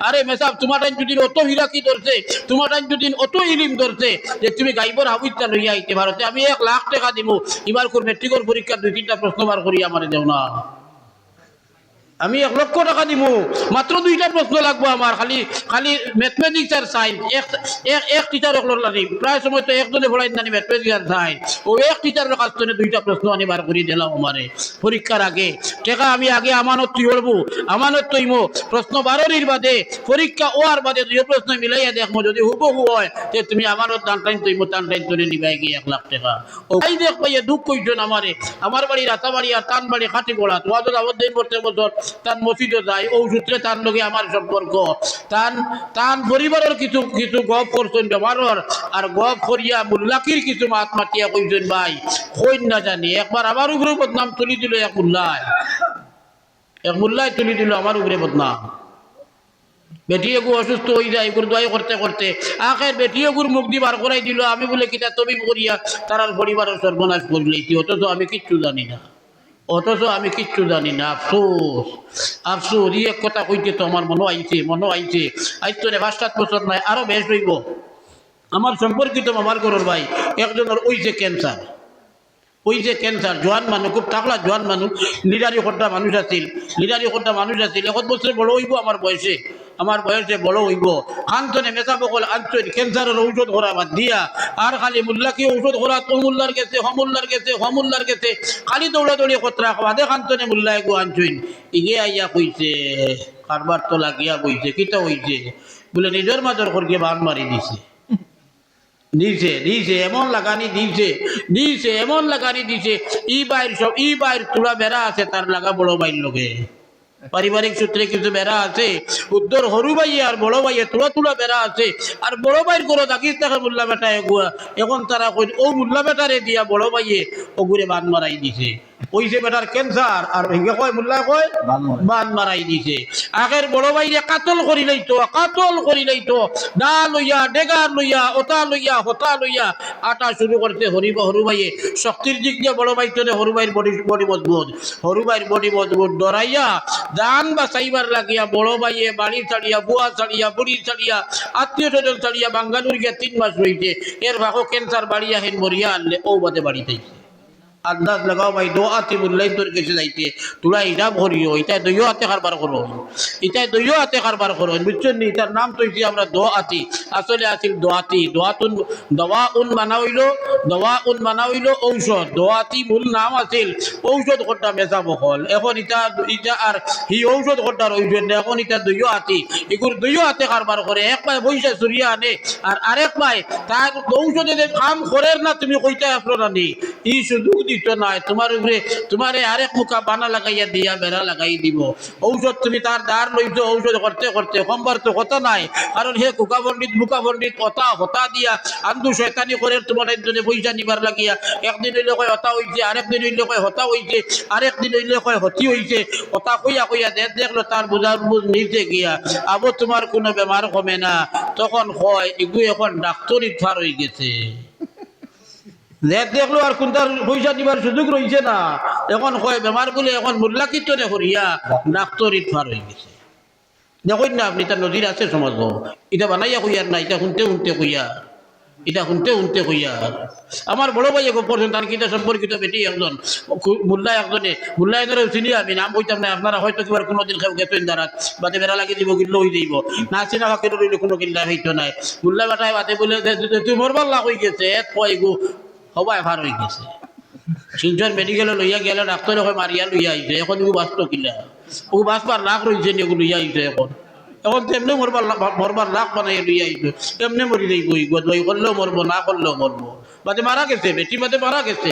আরে মেসাব, তোমার যদি অত হিরাকি ধরছে, তোমার যদি অত ইলিম ধরছে যে তুমি গাইবর হাবিজটা লইয়া আইতে ভারতে আমি এক লাখ টাকা দিব এবার মেট্রিকর পরীক্ষা দুই তিনটা প্রশ্ন বার করি, আমার দেও না। আমি এক লক্ষ টাকা দিব মাত্র দুইটা প্রশ্ন লাগবো আমার, খালি খালি ম্যাথমেটিক্স আর সাইন্স এক এক এক টিচার লাগি প্রায় সময় তো একজনে পড়াই জানি ম্যাথমেটিক্স আর সাইন্স ও এক টিচারের কাছ থেকে দুইটা প্রশ্ন আনি বার করে দিলাম আমারে পরীক্ষার আগে। টেকা, আমি আগে আমানত তুই করব আমানত তৈমো প্রশ্ন বারোরির বাদে পরীক্ষা ও আর বাদে দুই প্রশ্ন মিলাইয়া দেখব যদি হুবহু হয় যে তুমি আমানত টান টাইম তৈমো টান টাইম তুলে নিবাই গিয়ে এক লাখ টাকা। ও ভাই দেখ পাইয়ে দুঃখ কইছেন আমারে আমার বাড়ি রাতাবাড়ি আর টান বাড়ি খাটি গোড়া তো আবদ্ধ করতে বছর তার মসজিদে যায় ও সূত্রে তার লগে আমার সম্পর্ক। তান তান পরিবারের কিছু কিছু গপ করছেন ব্যবহার আর গপ করিয়া মুল্লাকির কিছু মাত মাতিয়া কইছেন, ভাই, কইন না জানি, একবার আমার উপরে বদনাম তুলি দিল এক মুল্লায়। এক মুল্লায় তুলি দিল আমার উপরে বদনাম। বেটি এগু অসুস্থ হয়ে যায় এগুর দোয়াই করতে করতে আখের বেটি এগুর মুখ বার করাই দিল, আমি বলে, কিতা তুমি করিয়া তারার পরিবারের সর্বনাশ করলেছি অথচ আমি কিচ্ছু জানি না। অথচ আমি কিচ্ছু জানি না, আফসোস। আফসোস ইয়ে কথা কইতে তো আমার মনে আইছে মনে আইছে। আইতো রে পাঁচ সাত বছর নাই, আরও বেশ হইব। আমার সম্পর্কিত আমার গরুর ভাই, একজনের ওই যে ক্যান্সার। ওই যে ক্যান্সার, জোয়ান মানুষ, খুব টাকলা জোয়ান মানুষ লিডারি খোদ্দা মানুষ আছিল। লিডারি খোদ্দা মানুষ আছিল, এক বছর বড় হইব আমার বয়সে। আমার বয়সে বড় হইব। আন্তনে মেসা বকল আন্তন ক্যান্সারের ঔষধ করা বাদ দিয়া, আর খালি মুল্লাকে ঔষধ করা তো মুল্লার গেছে হমুল্লার গেছে হমুল্লার গেছে খালি দৌড়া দৌড়ি খতরা খাওয়া দেখ আন্তনে মুল্লায় গো আনছইন ইগে আইয়া কইছে, কারবার তো লাগিয়া কইছে কিতা হইছে? বলে, নিজের মাজর করিয়ে বান মারি দিছে। দিছে দিছে, এমন লাগানি দিছে দিছে, এমন লাগানি দিছে, ই বাইর সব, ই বাইর তুলা বেড়া আছে, তার লাগা বড় বাইর লোকে। পারিবারিক সূত্রে কিছু বেড়া আছে। উত্তর হরু ভাই আর বড় ভাইয়ের তুলা তুলা বেড়া আছে। আর বড় ভাইয়ের কোনো দাগিস দেখে মুল্লা বেটা এখন তারা ও মুল্লা বেটারে দিয়া বড় ভাইয়ে ওগুরে বান মারাই দিছে। ওই যে বেটার ক্যান্সার আর ভেঙে কয় মুল্লা কয় বান মারাই। দিছে। আগের বড় ভাইরে কাতল করি লইতো কাতল করি লইতো। দা লইয়া ডেগা লইয়া ওতা লইয়া হতা লইয়া আটা শুরু করতে হরিব হরু ভাইয়ে। শক্তির দিক দিয়ে বড় ভাই তোরে হরু ভাইয়ের বডি বডি মজবুত। হরু ভাইয়ের বডি মজবুত ডরাইয়া দান বা সাইবার লাগিয়া বড় ভাইয়ে বাড়ি ছাড়িয়া বুয়া ছাড়িয়া বুড়ি ছাড়িয়া আত্মীয় স্বজন ছাড়িয়া বাঙ্গালুর গিয়া তিন মাস রইছে। এর ভাগো ক্যান্সার বাড়িয়া হেন মরিয়া আনলে ও বাদে বাড়িতে আন্দাজ লাগাও ভাই দো আতি মুল্লাই তোর কাছে যাইতে। তোরা ইরাম করিও, এটা দইও হাতে কারবার করো। এটা দইও হাতে কারবার করো। বুঝছেন নি? তার নাম তো আমরা দো আতি। আসলে আছিল দোয়াতি দোয়াতুন দওয়া উন হইল দওয়া উন হইল ঔষধ। দোয়াতি মূল নাম আছিল ঔষধ কোনটা মেজা বহল। এখন ইটা ইটা আর হি ঔষধ কোনটার ঔষধ না। এখন ইটা দইও আতি। এগুর দইও হাতে কারবার করে। এক পায় বইসা চুরিয়া আনে। আর আরেক পায় তার ঔষধে কাম করে না, তুমি কইটা আসলো না নি। ই সুযোগ দিত নাই। তোমার উপরে, তোমার আরেক মুখা বানা লাগাইয়া দিয়া বেড়া লাগাই দিব। ঔষধ তুমি তার দ্বার লইছো, ঔষধ করতে করতে সম্বার তো কথা নাই। কারণ হে কুকা পণ্ডিত, মুখা পণ্ডিত, কথা হতা দিয়া আন্দু শয়তানি করে তোমার একজনে পয়সা নিবার লাগিয়া একদিন হইলে কয় হতা হইছে আরেক দিন হইলে কয় হতা হইছে আরেক দিন হইলে কয় হতি হইছে, কথা কইয়া কইয়া দেখ দেখল তার বুঝার বুঝ নিচে গিয়া। আবো তোমার কোনো বেমার কমে না। তখন কয় এগু এখন ডাক্তরি ফার হয়ে গেছে। দেখ দেখল আর কোনটার পয়সা দিবার সুযোগ রয়েছে না। এখন কয়, বেমার বলে এখন করিয়া হয়ে গেছে? দেখুন না, আপনি তার নদীর আছে সমাজ। এটা বানাইয়া কইয়ার না, এটা শুনতে শুনতে কইয়া। এটা শুনতে শুনতে আমার বড় ভাই তার সম্পর্কিত বেটি একজন মোল্লা একজনে, মোল্লা এদের চিনি আমি, নাম কইতাম না, আপনারা হয়তো কিবার কোনোদিন খেয়ে গেছেন দাঁড়াত বাদে বেড়া লাগি দিব, গিল্ল হয়ে দিব না চিনা রইলে কোনো গিল্লা হইতো নাই। মোল্লা বলে তুই হয়ে গেছে, এক গো সবাই ভার হয়ে গেছে। শিলচর মেডিকেলে লইয়া গেলে ডাক্তারে হয় মারিয়া লইয়া আইছে এখন ও বাঁচত কিলা ও বাঁচবার লাখ রয়েছে নি এগুলো লইয়া আইছে এখন এখন তো এমনি মরবার মরবার লাখ বানাই লইয়া আইছে এমনি মরি যাইব দই করলেও মরবো না করলেও মরবো বাদে মারা গেছে, বেটি বাদে মারা গেছে।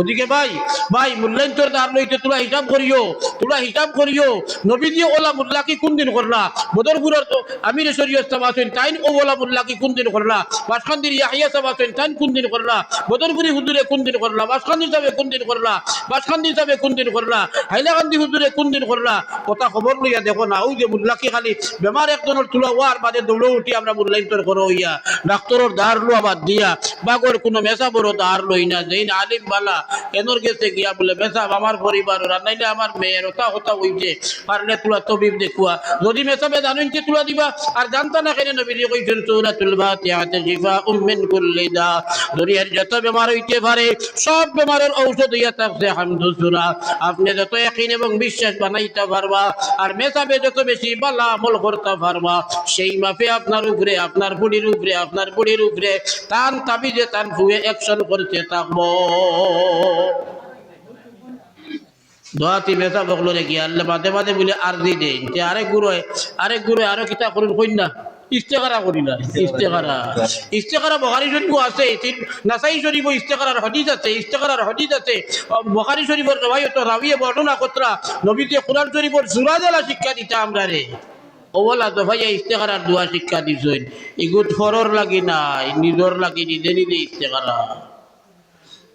ওদিকে ভাই ভাই, মূল্যায়ন তোর দাঁড় লইতে তোরা হিসাব করিও, তোরা হিসাব করিও। নবী দিয়ে ওলা মুল্লা কি কোন দিন করলা? বদরপুরের তো আমির শরীয়ত সাবাসেন তাইন ও ওলা মুল্লা কি কোন দিন করলা? বাসখান্দির ইয়াহিয়া সাবাসেন তাইন কোন দিন করলা? বদরপুরি হুজুরে কোন দিন করলা? বাসখান্দির সাবে কোন দিন করলা? বাসখান্দির সাবে কোন দিন করলা? হাইলাকান্দি হুজুরে কোন দিন করলা? কথা খবর লইয়া দেখো না, ওই যে মুল্লা কি খালি বেমার একজনের তুলা ওয়ার বাদে দৌড়ে উঠি আমরা মূল্যায়ন তোর করো হইয়া। ডাক্তারের দাঁড় লো আবার দিয়া, বাগর কোনো মেসা বড় দাঁড় লই না যেই আলিম বালা। এনর গেছে গিয়া বলে মেসাব আমার পরিবার রান্নাইলে আমার মেয়ের ওটা হতা হইছে। পারলে তুলা তবিব দেখুয়া। যদি মেসাবে জানেন কি তুলা দিবা, আর জানতা না কেন নবী কইছেন, সূরাতুল ফাতিহাতে শিফাউম মিন কুল্লি দা। দুনিয়ার যত বেমার হইতে পারে, সব বেমারের ঔষধ ইয়া থাকছে, হামদু আপনি যত ইয়াকিন এবং বিশ্বাস বানাইতে পারবা, আর মেসাবে যত বেশি বালা আমল করতে পারবা, সেই মাপে আপনার উপরে, আপনার বুড়ির উপরে, আপনার বুড়ির উপরে তান তাবিজে তান ফুয়ে অ্যাকশন করতে থাকব। দোয়াতি মেসা বকলো রে কি? আল্লাহ মাঝে মাঝে বলে আরেক গুরু আরেক গুরু আরও কিতা করুন কইনা ইস্তেকারা করি না ইস্তেকারা ইস্তেকারা শরীফ আছে নাসাই শরীফ ইস্তেকারার হদিস আছে ইস্তেকারার হদিস আছে। তো রাবিয়ে বর্ণনা কতরা কোরআন শিক্ষা দিতা আমরা রে। ও বলা তো ভাইয়া ইস্তেকারার দোয়া শিক্ষা দিছেন। এগুত ফরর লাগি নাই নিজর লাগি নিজে নিজে ইস্তেকারা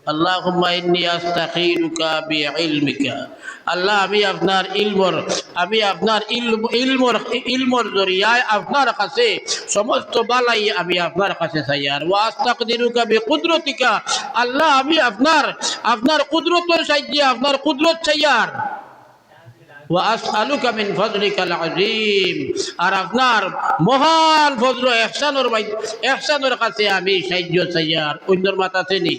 ফাদলিকাল আযীম আল্লাহুম্মা ইন্নী আস্তাগফিরুকা বিইলমিকা আল্লাহ আমি আপনার ইলমর আমি আপনার ইলম ইলমর ইলমর জরিয়ায় আপনার কাছে সমস্ত বালাই আমি আপনার কাছে চাই আর ওয়া আস্তাগফিরুকা বিকুদরাতিকা আল্লাহ আমি আপনার আপনার কুদরতের সাহায্যে আপনার কুদরত চাই আর وأسألك من فضلك العظيم আর আপনার মহান ফজল এহসানোর মাই এহসানোর কাছে আমি সাহায্য চাই আর অন্যর মাথা চেনি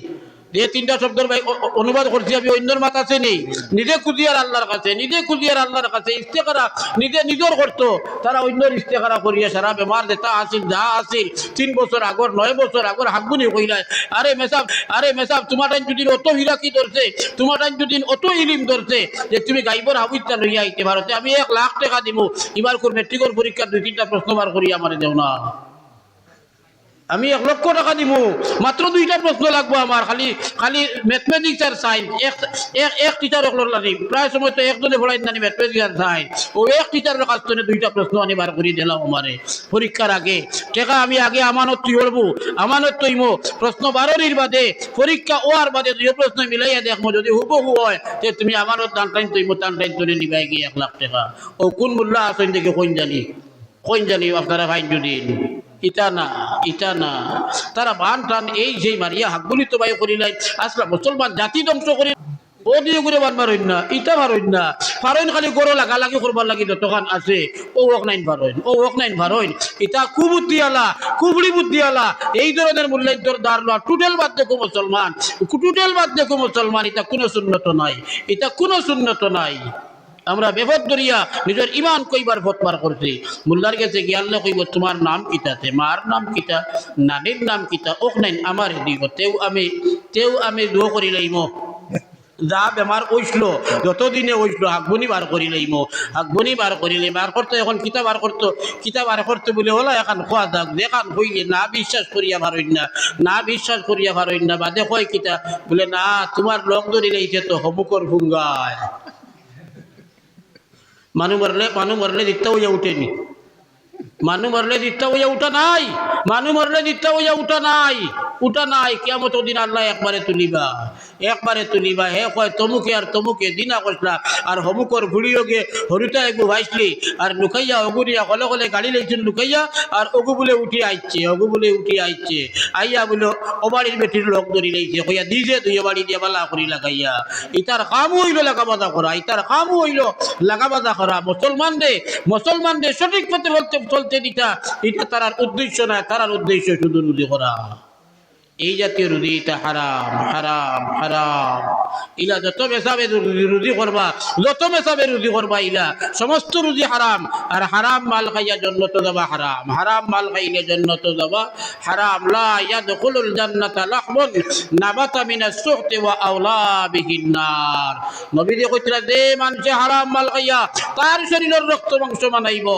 তিনটা শব্দের অনুবাদ করছি আমি, অন্যর মাথা নিজে খুঁজিয়ার আল্লাহর কাছে, নিজে খুঁজিয়ার আল্লাহর কাছে ইস্তেকারা নিজে নিজের তারা অন্যর ইস্তেকারা করিয়া সারা বেমার যেটা আসিল, যা আসিল। তিন বছর আগর, নয় বছর আগর হাগুনি কইলাই আরে মেসাব আরে মেসাব, তোমার টাইম যদি অত হীরা কি ধরছে? তোমার টাইম যদি অত ইলিম ধরছে যে তুমি গাইবর হাবিজটা লইয়া আইতে ভারতে আমি এক লাখ টাকা দিব এবার মেট্রিকর পরীক্ষার দুই তিনটা প্রশ্ন বার করি আমার দেও না। আমি এক লক্ষ টাকা দিব মাত্র দুইটা প্রশ্ন লাগবো আমার, খালি খালি ম্যাথমেটিক্স আর এক এক টিচার এক লাগি প্রায় সময় তো একজনে পড়াই জানি ম্যাথমেটিক্স আর ও এক টিচারের কাছ থেকে দুইটা প্রশ্ন আনি বার করে দিলাম আমারে, পরীক্ষার আগে। টেকা, আমি আগে আমানত তুই করব আমানত তৈমো প্রশ্ন বারোরির বাদে, পরীক্ষা ও আর বাদে দুই প্রশ্ন মিলাইয়া দেখব যদি হুবহু হয় যে তুমি আমানত টান টাইম তৈমো টান টাইম তুলে নিবাই গিয়ে এক লাখ টাকা। ও কোন মূল্য আসেন দেখে কোন জানি কোন জানি আপনারা ভাই যদি ইটা না ইটা না। তারা বান টান এই যে মারিয়া হাকগুলি তো করিলাই আসলা মুসলমান জাতি ধ্বংস করি ও দিয়ে করে না, ইটা না। খালি গরো লাগা লাগি করবার লাগি যতখান আছে। ও ওক নাইন ভারইন ও ওক নাইন ভারইন ইটা কুবুদ্ধি আলা কুবড়ি বুদ্ধি আলা। এই ধরনের মূল্যান্তর দার লোয়া টুটেল বাদ দেখো মুসলমান টুটেল বাদ দেখো মুসলমান কোনো শূন্যত নাই। এটা কোনো শূন্যত নাই। আমরা বেফত ধরিয়া নিজের ইমান কইবার ফতবার করছি। মুল্লার কাছে গিয়ে আল্লাহ কইব, তোমার নাম কিতাতে মার নাম কিতা? নানির নাম কিতা? ওক নাইন আমার দিব তেও আমি তেও আমি দো করি লাইম। যা বেমার ওইসলো যতদিনে ওইসলো আগবনি বার করি লাইম। আগবনি বার করিলে বার করতে এখন কিতা বার করতো কিতা বার করতে বলে হলো এখন খোয়া যাক দেখান হইলে না বিশ্বাস করিয়া ভারইন না না বিশ্বাস করিয়া ভারইন না, বাদে কয় কিতা, বলে, না তোমার লগ ধরি লাইছে তো হবুকর ভুঙ্গায় মানু মরলে মানু মরলে দিতে হইয়া উঠেনি মানু মরলে দিতে হইয়া উঠা নাই। মানু মরলে দিতে হইয়া উঠা নাই। উঠা নাই কেমত দিন আল্লাহ একবারে তুলিবা। একবারে তুলিবা। হে কয়, তমুকে আর তমুকে দিনা কষলা আর হমুকর ঘুরিও গে, হরুতা এগু ভাইসলি। আর লুকাইয়া অগুরিয়া কলে কলে গাড়ি লেগছেন লুকাইয়া। আর অগু বলে উঠি আইছে অগু বলে উঠি আইছে আইয়া বলে ও বাড়ির বেটির লোক ধরি লাইছে কইয়া দিছে তুই এ বাড়ি দিয়ে বালা করি লাগাইয়া। ইতার কাম হইল লাগাবাদা করা, ইতার কাম হইল লাগাবাদা করা। মুসলমান দে মুসলমান দে, সঠিক পথে বলতে চলতে দিতা এটা তারার উদ্দেশ্য না তারার উদ্দেশ্য শুধু নদী করা। এই জাতীয় রুদি এটা হারাম হারাম হারাম। ইলা যত মেসাবে রুদি করবা, যত মেসাবে রুদি করবা ইলা, সমস্ত রুদি হারাম। আর হারাম মাল খাইয়া জন্নত যাবা হারাম। হারাম মাল খাইলে জন্নত যাবা হারাম। লা লাহমুন, নাবাতা মিনাস সুহতি ওয়া নার। নবী কইতরা হারাম মাল খাইয়া, তার শরীরের রক্ত মাংস বানাইব।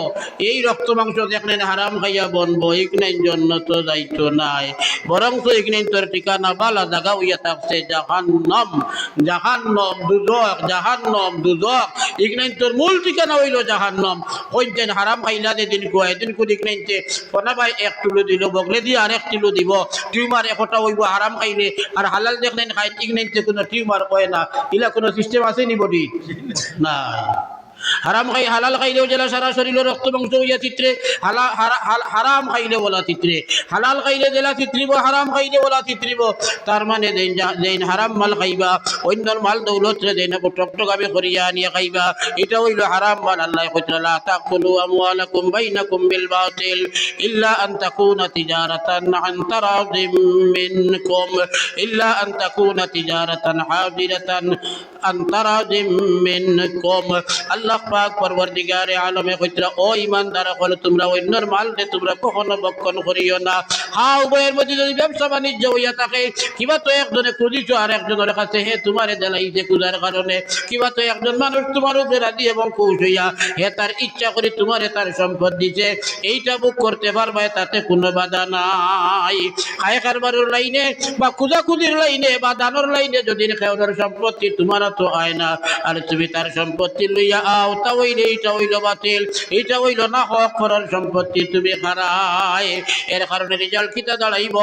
এই রক্ত মাংস দেখলেন হারাম খাইয়া বনবো, এইখানে জন্নত যাইতো নাই। বরং তো এখানে তোর ঠিকানা বালা হইয়া থাকছে জাহান্নম। জাহান্নম দুদক, জাহান্নম তোর মূল ঠিকানা জাহান্নম। হারাম খাইলা দে দিন এদিন কু দেখলেনতে কোনা ভাই, এক তুলো দিল, বগলে দিয়ে আরেক তুলো দিব। টিউমার একটা হইব, হারাম খাইলে আর হালাল দেখলেন খাই কোনো টিউমার কয় না। ইলা কোনো সিস্টেম আছে নি বডি? নাই হারাম খাই হালাল খাইলেও জেলা সারা শরীরের রক্ত মাংস হইয়া চিত্রে হালা হারা- হাল- হারাম খাইলে বলা চিত্রে হালাল খাইলে জেলা চিত্রিব হারাম খাইলে বলা চিত্রিব তার মানে দেন যা- দেন হারাম মাল খাইবা অন্যর মাল দৌলত রে দেন টকটকাবে করিয়া আনিয়া খাইবা এটা হইল হারাম মাল আল্লাহ কইতরা লা তাকুলু আমওয়ালাকুম বাইনাকুম বিল বাতিল ইল্লা আন তাকুনা তিজারাতান আন তারাদিম মিনকুম ইল্লা আন তাকুনা তিজারাতান হাদিরাতান আন তারাদিম মিনকুম আল্লাহ পাক পরবর্তীগারে আলমে কইতরা ও তোমরা অন্যর মাল দে, তোমরা কখনো বক্ষণ করিও না। মধ্যে যদি ব্যবসা বাণিজ্য হইয়া থাকে, কিবা তো একজনে খুঁজিছ আর একজনের কাছে, হে, তোমারে দেলাইছে কুজার কারণে। কিবা তো একজন মানুষ তোমার উপরে রাজি এবং খুশ হইয়া, হে, তার ইচ্ছা করে তোমারে তার সম্পদ দিছে। এইটা বুক করতে পারবে, তাতে কোনো বাধা নাই। খায় কারবারের লাইনে বা খুঁজাখুঁজির লাইনে বা দানোর লাইনে যদি খেওয়ার সম্পত্তি তোমার তো আয় না। আর তুমি তার সম্পত্তি লইয়া তা হইলে এইটা হইল বাতিল। এইটা হইল না হক করার সম্পত্তি তুমি হারায়। এর কারণে রেজাল্ট কিতা দাঁড়াইব।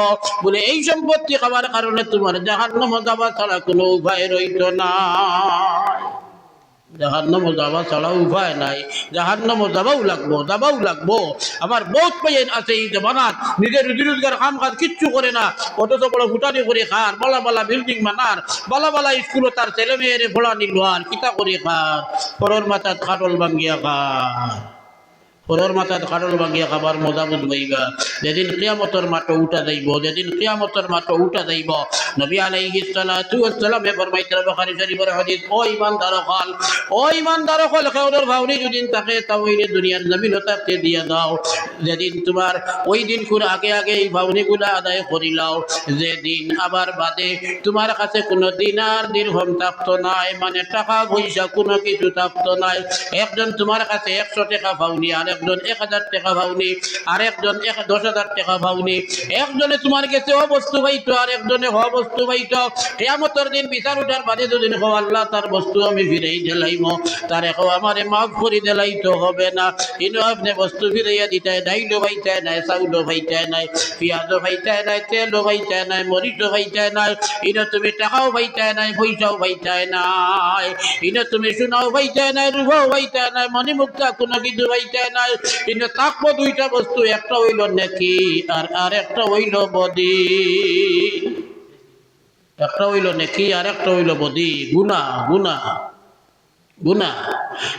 বলে এই সম্পত্তি খাবার কারণে তোমার জাহান্ন মজাবা ছাড়া কোনো উপায় রইত না। জাহান্নাম যাবা ছাড়া উপায় নাই। লাগবো লাগবো। আমার বহুত পাইন আছে এই জমানাত। নিজের রুজি রোজগার কাম কাজ কিচ্ছু করে না। অথচ বড় ভুটানি করে খার, বালা বালা বিল্ডিং বানার, বালা বালা স্কুলে তার ছেলে মেয়েরে ভোলা নিল আর কিতা করে খার। পরের মাথাত খাটল ভাঙ্গিয়া খার। পরর মাথাত খাটল ভাঙ্গিয়া খাবার মজা বুঝবাইবা যেদিন কিয়ামতর মাঠে উঠা যাইব, যেদিন কিয়ামতর মাঠে উঠা যাইব, নবী আলাইহিস সালাতু এ ফরমাইতে বুখারী শরীফের হাদিস ও ইমানদার হল ও ইমানদার হল খেওয়ার ভাউনি যেদিন তাকে তাওইলে দুনিয়ার জমিন তাকে দিয়া দাও, যেদিন তোমার ওই দিন করে আগে আগে এই ভাউনিগুলা আদায় করিলাও যেদিন আবার বাদে তোমার কাছে কোনো দিনার দিরহম থাকতো নাই মানে টাকা পয়সা কোনো কিছু থাকতো নাই, একজন তোমার কাছে একশো টাকা পাওনি আর একজন এক হাজার টাকা পাওনি আর একজন এক দশ হাজার টাকা পাওনি একজনে তোমার কাছে ও বস্তু পাইতো, আর একজনে হ বস্তু পাইতো। কেয়ামতর দিন বিচার উঠার বাদে দুদিন হো আল্লাহ তার বস্তু আমি ফিরেই দিলাইম। তার এখন আমারে মাফ করে দিলাই তো হবে না। কিন্তু আপনি বস্তু ফিরাইয়া দিতে ডাইলও পাইতে নাই, চাউলও পাইতে নাই, পেঁয়াজও পাইতে নাই, তেলও পাইতে নাই, মরিচও পাইতে নাই। ইনো তুমি টাকাও পাইতে নাই, পয়সাও পাইতে নাই। ইনো তুমি সোনাও পাইতে নাই, রূপাও পাইতে নাই, মণিমুক্তা কোনো কিছু পাইতে নাই। কিন্তু তাকবো দুইটা বস্তু, একটা হইল নেকি আর আর একটা হইল বদি। একটা হইল নেকি আর একটা হইল বদি। গুনা গুনা গুনা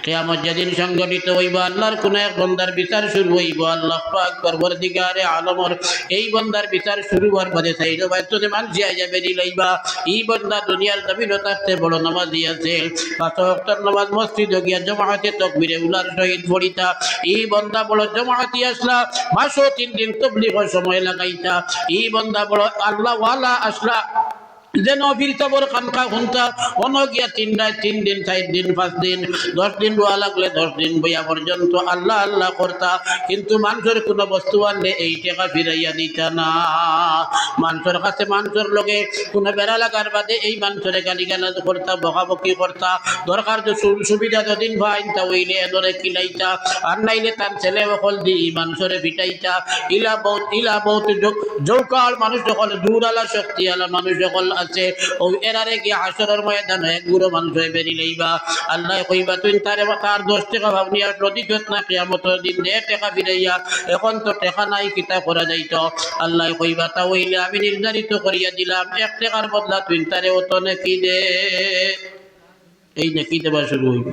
কেয়ামত যেদিন সংগঠিত হইব, আল্লাহর কোন এক বন্দার বিচার শুরু হইব, আল্লাহ পাক পরবর্তীকারে আলমর এই বন্দার বিচার শুরু হওয়ার পরে সাইড বাচ্চতে মানুষ আই যাবে দিলাইবা এই বন্দা দুনিয়ার জমিন থাকতে বড় নামাজ দিয়েছে। পাঁচ অক্টর নামাজ মসজিদ গিয়া জমাহাতে তকবিরে উলার শহীদ পড়িতা। এই বন্দা বড় জমাহাতি আসলা, মাসও তিন দিন তবলিগ সময় লাগাইতা। এই বন্দা বড় আল্লাহ ওয়ালা আসলা। যেন ফিরতাবর খানকা খুনতা অন গিয়া তিন রায় তিন দিন, চার দিন, পাঁচ দিন, দশ দিন রোয়া লাগলে দশ দিন বইয়া পর্যন্ত আল্লাহ আল্লাহ করতা। কিন্তু মানুষের কোনো বস্তু আনলে এই টাকা ফিরাইয়া দিতা না। মানুষের কাছে মানুষের লগে কোনো বেড়া লাগার বাদে এই মানুষের গালি গালাজ করতা, বকাবকি করতা। দরকার যে সুবিধা যদিন ভাইন, তা হইলে এদরে কিলাইতা আর নাইলে তার ছেলে সকল দি মানুষের পিটাইতা ইলা বহুত ইলা বহুত যৌকাল মানুষ সকল দূরালা শক্তি আলা মানুষ সকল আছে। ও এরারে কি হাসরের ময়দান এক গুরু মানুষ হয়ে বেরি লইবা। আল্লাহ কইবা, তুই তারে তার দশ টাকা ভাবনি আর প্রতিশোধ না কিয়ামত দিন দে টাকা ফিরাইয়া, এখন তো টাকা নাই, কিতা করা যাইত? আল্লাহ কইবা, তা হইলে আমি নির্ধারিত করিয়া দিলাম, এক টাকার বদলা তুই তারে অত নাকি দে। এই নাকি দেবা শুরু হইব